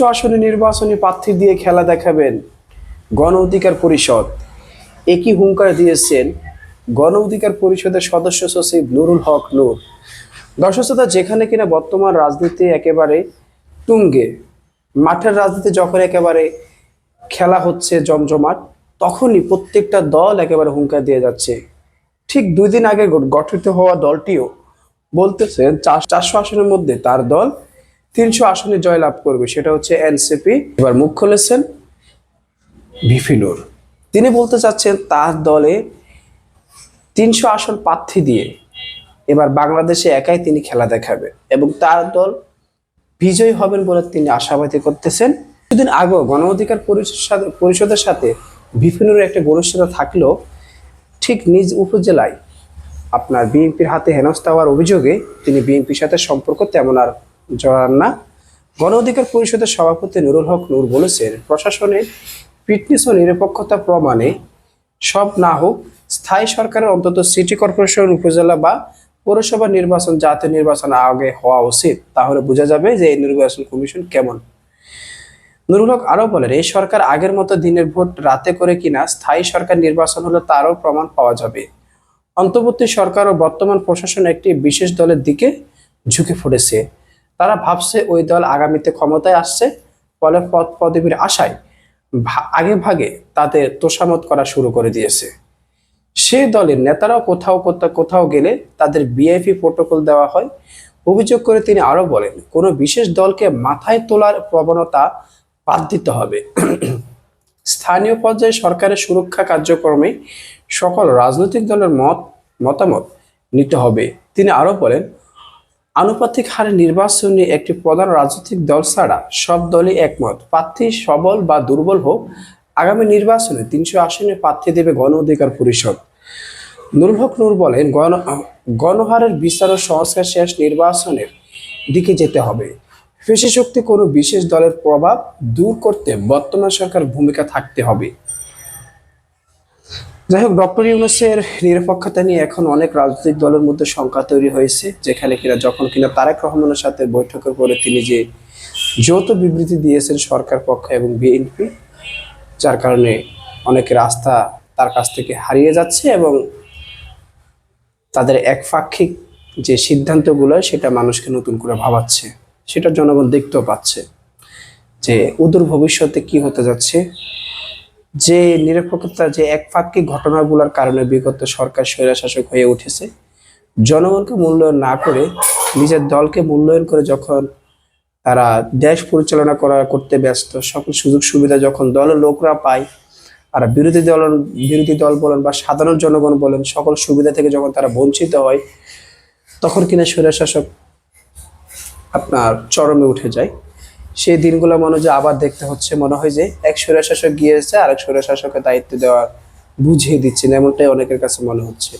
তিনশো আসনে নির্বাচনী প্রার্থী দিয়ে খেলা দেখাবেন গণ অধিকার পরিষদ। একই হুঙ্কার দিয়েছেন গণ অধিকার পরিষদের সদস্য সচিব নুরুল হক নূর। দর্শক শ্রোতা, যেখানে কিনা বর্তমান রাজনীতি একেবারে তুঙ্গে। মাঠের রাজনীতি যখন একেবারে খেলা হচ্ছে জমজমাট তখনই প্রত্যেকটা দল একেবারে হুঙ্কার দিয়ে যাচ্ছে। ঠিক দুই দিন আগে গঠিত হওয়া দলটিও বলতেছে চার- চারশো আসনের মধ্যে তার দল তিনশো আসনে জয়লাভ করবে, সেটা হচ্ছে এনসিপি। এবার মুখ খুলেছেন ভিফিনুর। তিনি বলতে চাচ্ছেন, তার দলে তিনশো আসন প্রার্থী দিয়ে এবার বাংলাদেশে একাই তিনি খেলা দেখাবে এবং তার দল বিজয়ী হবেন বলে তিনি আশাবাদী করতেছেন। কিছুদিন আগেও গণ অধিকার পরিষদের সাথে বিভিন্নের একটা ঘনিষ্ঠতা থাকলেও ঠিক নিজ উপজেলায়। আপনার বিএনপির হাতে হেনস্থা হওয়ার অভিযোগে তিনি বিএনপির সাথে সম্পর্ক তেমন আর জড়ান না। গণ অধিকার পরিষদের সভাপতি নুরুল হক নূর বলেছেন, প্রশাসনের ফিটনেস ও নিরপেক্ষতা প্রমাণে সব না হোক, স্থায়ী সরকারের অন্তত সিটি কর্পোরেশন, উপজেলা বা পৌরসভা নির্বাচন, জাতীয় নির্বাচন আগে হওয়া উচিত। তাহলে বোঝা যাবে যে এই নির্বাচন কমিশন কেমন। নুরুল হক আরও বলেন, এই সরকার আগের মতো দিনের ভোট রাতে করে কিনা, স্থায়ী সরকার নির্বাচন হলে তারও প্রমাণ পাওয়া যাবে। অন্তর্বর্তী সরকার ও বর্তমান প্রশাসন একটি বিশেষ দলের দিকে ঝুঁকে পড়েছে। তারা ভাবছে ওই দল আগামীতে ক্ষমতায় আসছে, ফলে পদ পদবীর আশায় আগে ভাগে তাদের তোষামত করা শুরু করে দিয়েছে। সে দলের নেতারাও কোথাও কোথাও কোথাও গেলে তাদের বিআইপি প্রোটোকল দেওয়া হয়। অভিযোগ করে তিনি আরও বলেন, কোনো বিশেষ দলকে মাথায় তোলার প্রবণতা বাদ দিতে হবে। স্থানীয় পর্যায়ে সরকারের সুরক্ষা কার্যক্রমে সকল রাজনৈতিক দলের মত, মতামত নিতে হবে। তিনি আরও বলেন আনুপাতিক হারে নির্বাচনে একটি প্রধান রাজনৈতিক দল ছাড়া সব দলই একমত। প্রার্থী সবল বা দুর্বল হোক, আগামী নির্বাচনে তিনশো আসনে প্রার্থী দেবে গণ অধিকার পরিষদ। নুরুল হক নূর বলেন, গণ, গণহারের বিচার ও সংস্কার শেষ নির্বাচনের দিকে যেতে হবে। পেশি শক্তি কোনো বিশেষ দলের প্রভাব দূর করতে বর্তমান সরকার ভূমিকা থাকতে হবে। যাই হোক ডক্টর ইউনুসের নিরপেক্ষতা নিয়ে এখন অনেক রাজনৈতিক দলের মধ্যে শঙ্কা তৈরি হয়েছে, যেখানে কিনা যখন কিনা তারেক রহমানের সাথে বৈঠকের পরে তিনি যে যৌথ বিবৃতি দিয়েছেন সরকার পক্ষ এবং বিএনপি, যার কারণে অনেক রাস্তা তার কাছ থেকে হারিয়ে যাচ্ছে এবং তাদের একপাক্ষিক যে সিদ্ধান্তগুলো, সেটা মানুষকে নতুন করে ভাবাচ্ছে। সেটা জনগণ দেখতেও পাচ্ছে যে উদূর ভবিষ্যতে কি হতে যাচ্ছে যে নিরপেক্ষতা, যে একপাক্ষিক ঘটনাগুলোর কারণে বিগত সরকার স্বৈরশাসক হয়ে উঠেছে, জনগণকে মূল্যায়ন না করে নিজের দলকে মূল্যায়ন করে যখন তারা দেশ পরিচালনা করা, করতে ব্যস্ত, সকল সুযোগ সুবিধা যখন দলের লোকরা পায়, আর বিরোধী দল বিরোধী দল বলেন বা সাধারণ জনগণ বলেন, সকল সুবিধা থেকে যখন তারা বঞ্চিত হয়, তখন কিনা স্বৈরাশাসক আপনার চরমে উঠে যায়। সেই দিনগুলো মনে হয় আবার দেখতে হচ্ছে। মনে হয় যে এক স্বৈরশাসক গিয়েছে, আরেক স্বৈরশাসকের দায়িত্ব দেওয়া বুঝিয়ে দিচ্ছেন, এমনটাই অনেকের কাছে মনে হচ্ছে।